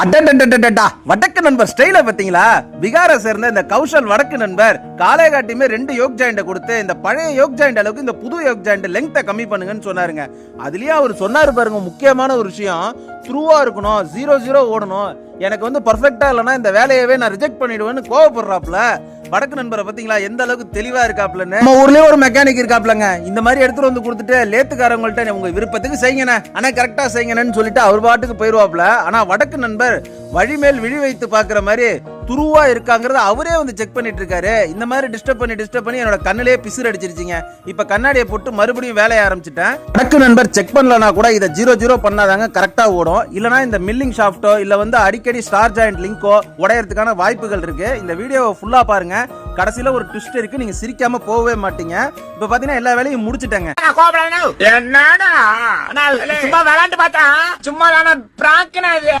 அடடடடடடா. வடக்கு நண்பர் ஸ்டைல பாத்தீங்களா பிகாரை சேர்ந்த இந்த கௌஷல் வடக்கு நண்பர் காலை காட்டியுமே ரெண்டு யோக் ஜாயிண்ட கொடுத்து இந்த பழைய யோக் ஜாயிண்ட் அளவுக்கு இந்த புது யோக் ஜாயிண்ட் லெங்த்தை கம்மி பண்ணுங்கன்னு சொன்னாருங்க. அதுலயே அவர் சொன்னாரு பாருங்க முக்கியமான ஒரு விஷயம். த்ரூவா இருக்கணும் ஜீரோ ஜீரோ ஓடணும். எனக்கு வந்து பர்ஃபெக்டா இல்லைன்னா இந்த வேலையவே நான் ரிஜெக்ட் பண்ணிடுவேன்னு கோவப்படுறாப்ல வடக்கு நண்பரை பாத்தீங்களா எந்த அளவுக்கு தெளிவா இருக்காப்லன்னு? நம்ம ஊர்லயே ஒரு மெக்கானிக் இருக்காப்லங்க. இந்த மாதிரி எடுத்துட்டு வந்து கொடுத்துட்டு லேத்துக்காரங்கள்ட்ட உங்க விருப்பத்துக்கு செய்யுங்கண்ணே. ஆனா கரெக்டா செய்யுங்கன்னு சொல்லிட்டு அவர் பாட்டுக்கு போயிருவாப்ல. ஆனா வடக்கு நண்பர் வழிமேல் விழி வைத்து பாக்குற மாதிரி துருவா இருக்காங்கறத அவரே வந்து செக் பண்ணிட்டு இருக்காரு இந்த மாதிரி டிஸ்டர்ப் பண்ணி டிஸ்டர்ப் பண்ணி என்னோட கண்ணிலே பிசுறு அடிச்சிருச்சிங்க. இப்ப கண்ணாடியை போட்டு மறுபடியும் வேலைய ஆரம்பிச்சிட்டேன். வடக்கு நண்பர் செக் பண்ணலனா கூட இதை ஜீரோ ஜீரோ பண்ணாதாங்க கரெக்டா ஓடும். இல்லனா இந்த மில்லிங் ஷாஃப்ட்டோ இல்ல வந்து அடிக்கடி ஸ்டார் ஜாயிண்ட் லிங்கோ உடையறதுக்கான வாய்ப்புகள் இருக்கு. இந்த வீடியோவை ஃபுல்லா பாருங்க. கடைசியில ஒரு ட்விஸ்ட் இருக்கு. நீங்க சிரிக்காம போகவே மாட்டீங்க. இப்ப பாத்தீங்கன்னா எல்லா வேலையும் முடிச்சிட்டேங்க. நான் கோபப்படணும் என்னடா? நான் சும்மா விளையாண்டு பார்த்தா சும்மா இது